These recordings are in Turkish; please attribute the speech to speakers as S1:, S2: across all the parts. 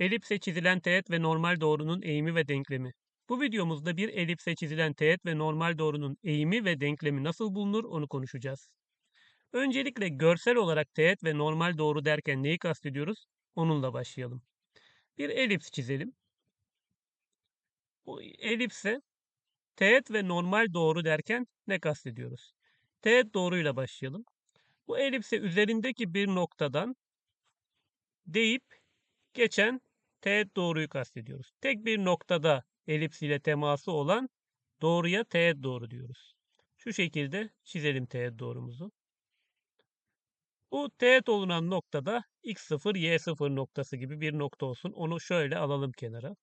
S1: Elipse çizilen teğet ve normal doğrunun eğimi ve denklemi. Bu videomuzda bir elipse çizilen teğet ve normal doğrunun eğimi ve denklemi nasıl bulunur onu konuşacağız. Öncelikle görsel olarak teğet ve normal doğru derken neyi kastediyoruz? Onunla başlayalım. Bir elips çizelim. Bu elipse teğet ve normal doğru derken ne kastediyoruz? Teğet doğruyla başlayalım. Bu elipse üzerindeki bir noktadan deyip geçen teğet doğruyu kastediyoruz. Tek bir noktada elips ile teması olan doğruya teğet doğru diyoruz. Şu şekilde çizelim teğet doğrumuzu. Bu teğet olunan noktada x0, y0 noktası gibi bir nokta olsun. Onu şöyle alalım kenara.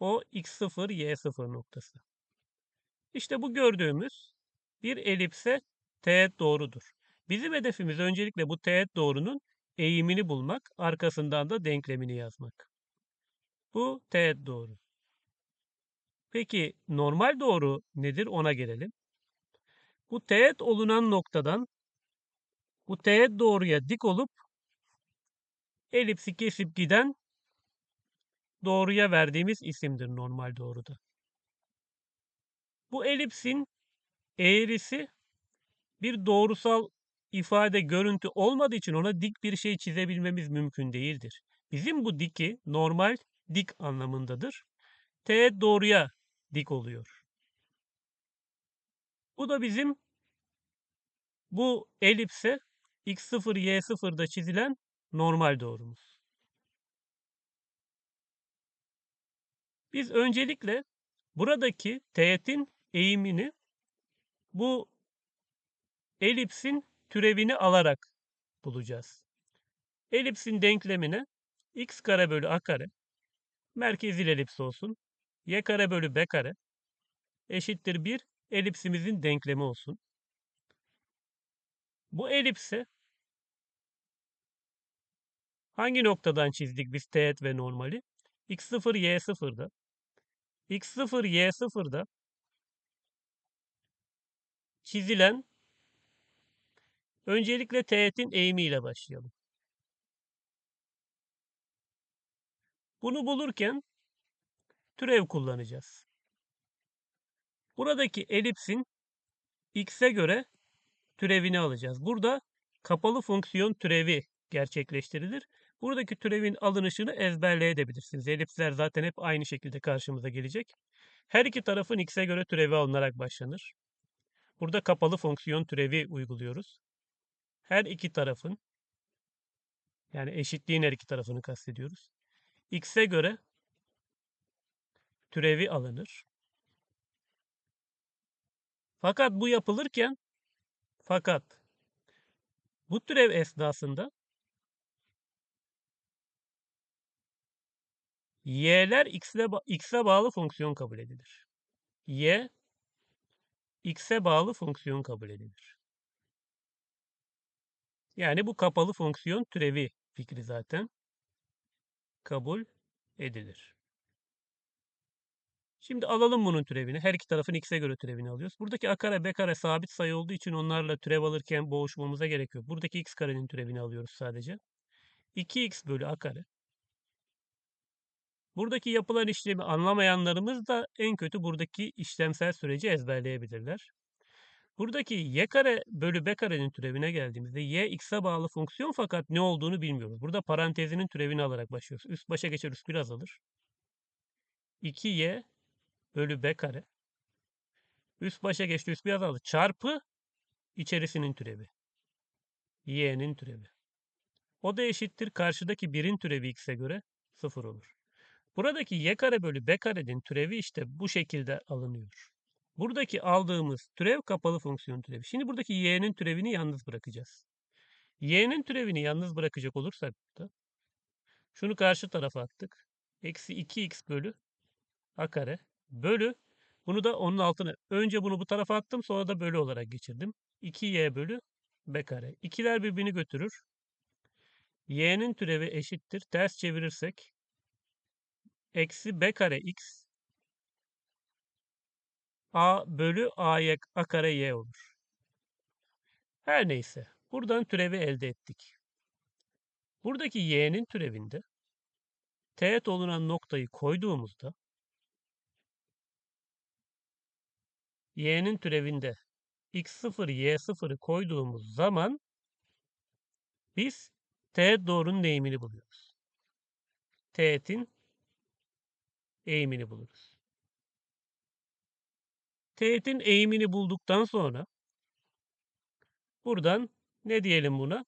S1: O x0, y0 noktası. İşte bu gördüğümüz bir elipse teğet doğrudur. Bizim hedefimiz öncelikle bu teğet doğrunun eğimini bulmak, arkasından da denklemini yazmak. Bu teğet doğru. Peki normal doğru nedir ona gelelim. Bu teğet olunan noktadan bu teğet doğruya dik olup elipsi kesip giden doğruya verdiğimiz isimdir normal doğruda. Bu elipsin eğrisi bir doğrusal ifade, görüntü olmadığı için ona dik bir şey çizebilmemiz mümkün değildir. Bizim bu diki normal dik anlamındadır. Teğet doğruya dik oluyor. Bu da bizim bu elipse x0, y0'da çizilen normal doğrumuz. Biz öncelikle buradaki teğetin eğimini bu elipsin türevini alarak bulacağız. Elipsin denklemine x kare bölü a kare merkezil elips olsun. y kare bölü b kare eşittir 1 elipsimizin denklemi olsun. Bu elipse hangi noktadan çizdik biz teğet ve normali? x0, y0'da. x0, y0'da çizilen öncelikle teğetin eğimiyle başlayalım. Bunu bulurken türev kullanacağız. Buradaki elipsin x'e göre türevini alacağız. Burada kapalı fonksiyon türevi gerçekleştirilir. Buradaki türevin alınışını ezberleyebilirsiniz. Elipsler zaten hep aynı şekilde karşımıza gelecek. Her iki tarafın x'e göre türevi alınarak başlanır. Burada kapalı fonksiyon türevi uyguluyoruz. Her iki tarafın yani eşitliğin her iki tarafını kastediyoruz. X'e göre türevi alınır. Fakat bu yapılırken fakat bu türev esnasında y'ler x'e x'e bağlı fonksiyon kabul edilir. y x'e bağlı fonksiyon kabul edilir. Yani bu kapalı fonksiyon türevi fikri zaten kabul edilir. Şimdi alalım bunun türevini. Her iki tarafın x'e göre türevini alıyoruz. Buradaki a kare b kare sabit sayı olduğu için onlarla türev alırken boğuşmamıza gerek yok. Buradaki x karenin türevini alıyoruz sadece. 2x bölü a kare. Buradaki yapılan işlemi anlamayanlarımız da en kötü buradaki işlemsel süreci ezberleyebilirler. Buradaki y kare bölü b karenin türevine geldiğimizde y x'e bağlı fonksiyon fakat ne olduğunu bilmiyoruz. Burada parantezinin türevini alarak başlıyoruz. Üst başa geçer bir azalır. 2y bölü b kare. Üst başa geçti üst bir azaldı. Çarpı içerisinin türevi. y'nin türevi. O da eşittir. Karşıdaki birin türevi x'e göre 0 olur. Buradaki y kare bölü b karenin türevi işte bu şekilde alınıyor. Buradaki aldığımız türev kapalı fonksiyon türevi. Şimdi buradaki y'nin türevini yalnız bırakacağız. y'nin türevini yalnız bırakacak olursak da şunu karşı tarafa attık. Eksi 2x bölü a kare bölü bunu da onun altına önce bunu bu tarafa attım sonra da bölü olarak geçirdim. 2y bölü b kare. İkiler birbirini götürür. y'nin türevi eşittir. Ters çevirirsek eksi b kare x a bölü a'ya a kare y olur. Her neyse. Buradan türevi elde ettik. Buradaki y'nin türevinde teğet olunan noktayı koyduğumuzda y'nin türevinde x0, y0'ı koyduğumuz zaman biz teğet doğrunun eğimini buluyoruz. Teğetin eğimini buluruz. Teğetin eğimini bulduktan sonra buradan ne diyelim buna?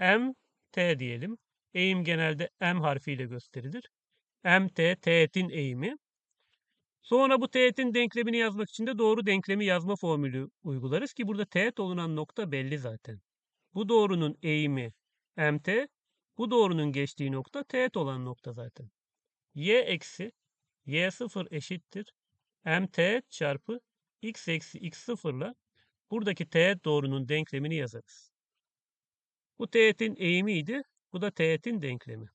S1: M, T diyelim. Eğim genelde M harfiyle gösterilir. M, T, teğetin eğimi. Sonra bu teğetin denklemini yazmak için de doğru denklemi yazma formülü uygularız ki burada teğet olunan nokta belli zaten. Bu doğrunun eğimi mt, bu doğrunun geçtiği nokta teğet olan nokta zaten. y eksi y0 eşittir mt çarpı x eksi x0 ile buradaki teğet doğrunun denklemini yazarız. Bu teğetin eğimiydi, bu da teğetin denklemi.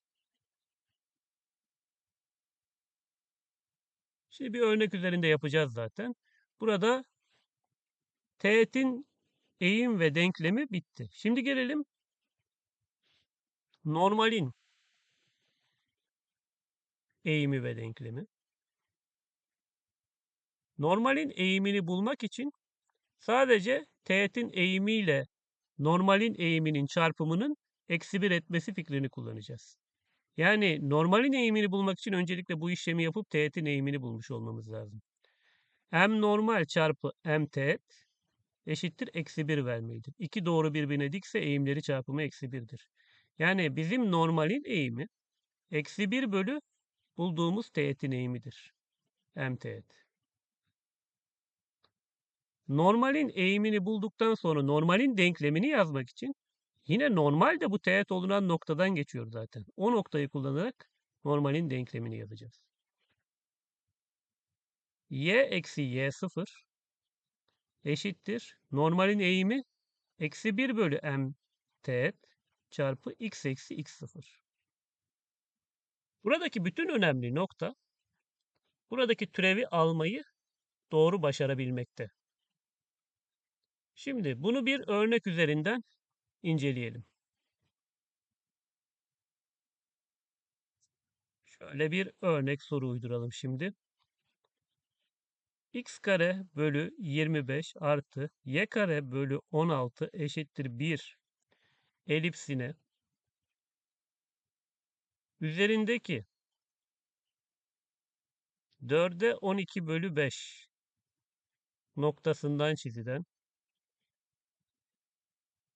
S1: Şimdi bir örnek üzerinde yapacağız zaten. Burada teğetin eğim ve denklemi bitti. Şimdi gelelim normalin eğimi ve denklemi. Normalin eğimini bulmak için sadece teğetin eğimiyle normalin eğiminin çarpımının eksi bir etmesi fikrini kullanacağız. Yani normalin eğimini bulmak için öncelikle bu işlemi yapıp teğetin eğimini bulmuş olmamız lazım. M normal çarpı M teğet eşittir eksi 1 vermelidir. İki doğru birbirine dikse eğimleri çarpımı eksi 1'dir. Yani bizim normalin eğimi eksi 1 bölü bulduğumuz teğetin eğimidir. M teğet. Normalin eğimini bulduktan sonra normalin denklemini yazmak için yine normal de bu teğet olunan noktadan geçiyor zaten. O noktayı kullanarak normalin denklemini yazacağız. y eksi y0 eşittir. Normalin eğimi eksi 1 bölü m teğet çarpı x eksi x0. Buradaki bütün önemli nokta buradaki türevi almayı doğru başarabilmekte. Şimdi bunu bir örnek üzerinden inceleyelim. Şöyle bir örnek soru uyduralım şimdi. x kare bölü 25 artı y kare bölü 16 eşittir 1 elipsine üzerindeki 4'e 12 bölü 5 noktasından çizilen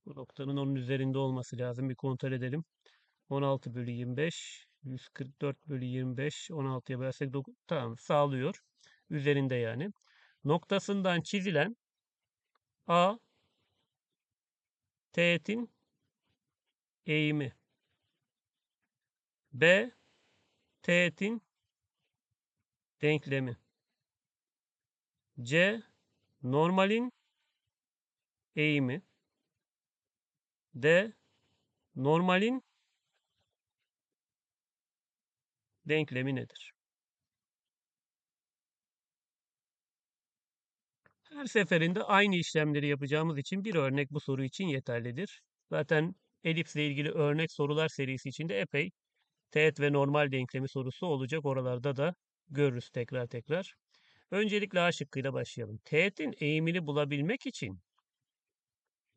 S1: bu noktanın onun üzerinde olması lazım. Bir kontrol edelim. 16 bölü 25 144 bölü 25 16'ya bölersek 9 tamam sağlıyor. Üzerinde yani. Noktasından çizilen A teğetin eğimi B teğetin denklemi C normalin eğimi D normalin denklemi nedir? Her seferinde aynı işlemleri yapacağımız için bir örnek bu soru için yeterlidir. Zaten elipsle ilgili örnek sorular serisi içinde epey teğet ve normal denklemi sorusu olacak. Oralarda da görürüz tekrar tekrar. Öncelikle A şıkkıyla başlayalım. Teğetin eğimini bulabilmek için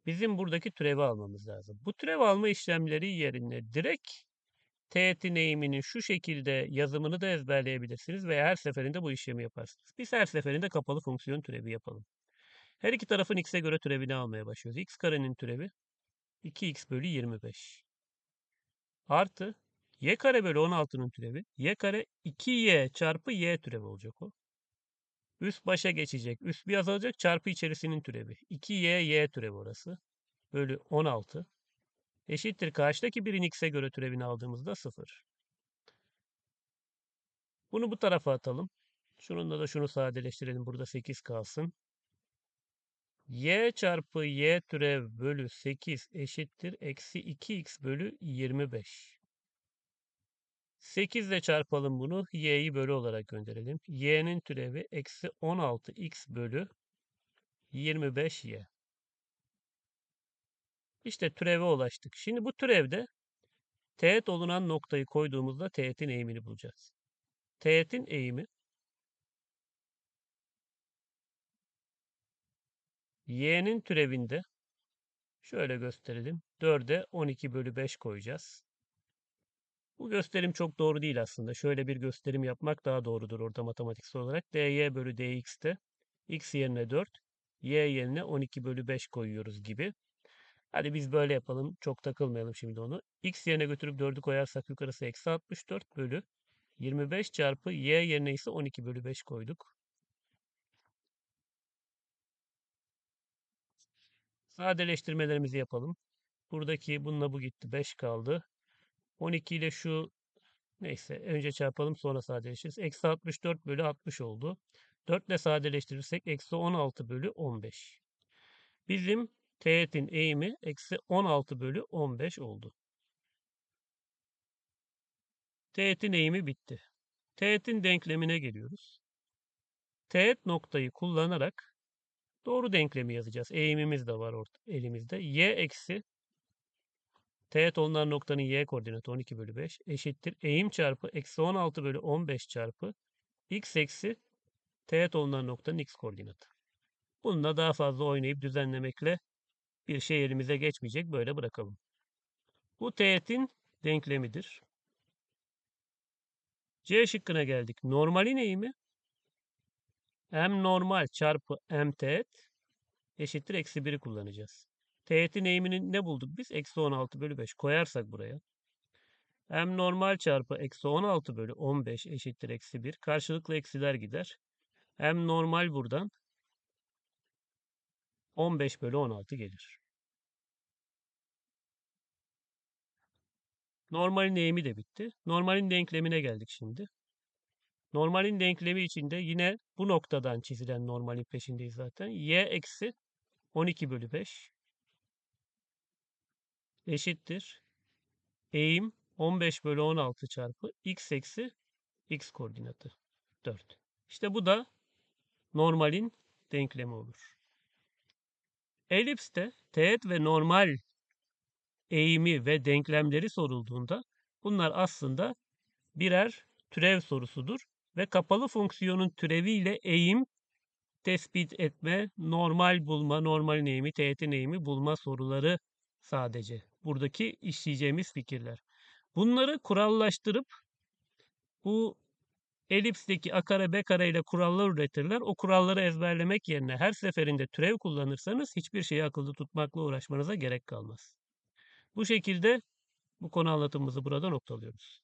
S1: bizim buradaki türevi almamız lazım. Bu türev alma işlemleri yerine direkt teğetin eğiminin şu şekilde yazımını da ezberleyebilirsiniz veya her seferinde bu işlemi yaparsınız. Biz her seferinde kapalı fonksiyon türevi yapalım. Her iki tarafın x'e göre türevini almaya başlıyoruz. x karenin türevi 2x bölü 25 artı y kare bölü 16'nın türevi y kare 2y çarpı y türevi olacak o. Üst başa geçecek. Üst bir azalacak. Çarpı içerisinin türevi. 2y y türevi orası. Bölü 16. Eşittir. Karşıdaki birin x'e göre türevini aldığımızda 0. Bunu bu tarafa atalım. Şununla da şunu sadeleştirelim. Burada 8 kalsın. y çarpı y türev bölü 8 eşittir. Eksi 2x bölü 25. 8 ile çarpalım bunu. Y'yi bölü olarak gönderelim. Y'nin türevi eksi 16x bölü 25y. İşte türeve ulaştık. Şimdi bu türevde teğet olunan noktayı koyduğumuzda teğetin eğimini bulacağız. Teğetin eğimi y'nin türevinde şöyle gösterelim. 4'e 12 bölü 5 koyacağız. Bu gösterim çok doğru değil aslında. Şöyle bir gösterim yapmak daha doğrudur orada matematiksel olarak. dy bölü dx'te x yerine 4, y yerine 12 bölü 5 koyuyoruz gibi. Hadi biz böyle yapalım. Çok takılmayalım şimdi onu. x yerine götürüp 4'ü koyarsak yukarısı eksi 64 bölü 25 çarpı y yerine ise 12 bölü 5 koyduk. Sadeleştirmelerimizi yapalım. Buradaki bununla bu gitti. 5 kaldı. 12 ile şu neyse önce çarpalım sonra sadeleştiririz. Eksi 64 bölü 60 oldu. 4 ile sadeleştirirsek eksi 16 bölü 15. Bizim teğetin eğimi eksi 16 bölü 15 oldu. Teğetin eğimi bitti. Teğetin denklemine geliyoruz. Teğet noktayı kullanarak doğru denklemi yazacağız. Eğimimiz de var orta, elimizde. Y eksi teğet olunan noktanın y koordinatı 12 bölü 5 eşittir. Eğim çarpı eksi 16 bölü 15 çarpı x eksi teğet olunan noktanın x koordinatı. Bununla daha fazla oynayıp düzenlemekle bir şey elimize geçmeyecek. Böyle bırakalım. Bu teğetin denklemidir. C şıkkına geldik. Normalin eğimi m normal çarpı m teğet eşittir eksi 1'i kullanacağız. Teğetin eğimini ne bulduk biz? Eksi 16 bölü 5 koyarsak buraya. m normal çarpı eksi 16 bölü 15 eşittir eksi 1. Karşılıklı eksiler gider. m normal buradan 15 bölü 16 gelir. Normalin eğimi de bitti. Normalin denklemine geldik şimdi. Normalin denklemi içinde yine bu noktadan çizilen normalin peşindeyiz zaten. y eksi 12 bölü 5 eşittir. Eğim 15 bölü 16 çarpı x eksi x koordinatı 4. İşte bu da normalin denklemi olur. Elipste teğet ve normal eğimi ve denklemleri sorulduğunda bunlar aslında birer türev sorusudur ve kapalı fonksiyonun türeviyle eğim tespit etme, normal bulma, normal eğimi, teğetin eğimi bulma soruları sadece. Buradaki işleyeceğimiz fikirler. Bunları kurallaştırıp bu elipsteki a kare b kare ile kurallar üretirler. O kuralları ezberlemek yerine her seferinde türev kullanırsanız hiçbir şeyi akılda tutmakla uğraşmanıza gerek kalmaz. Bu şekilde bu konu anlatımımızı burada noktalıyoruz.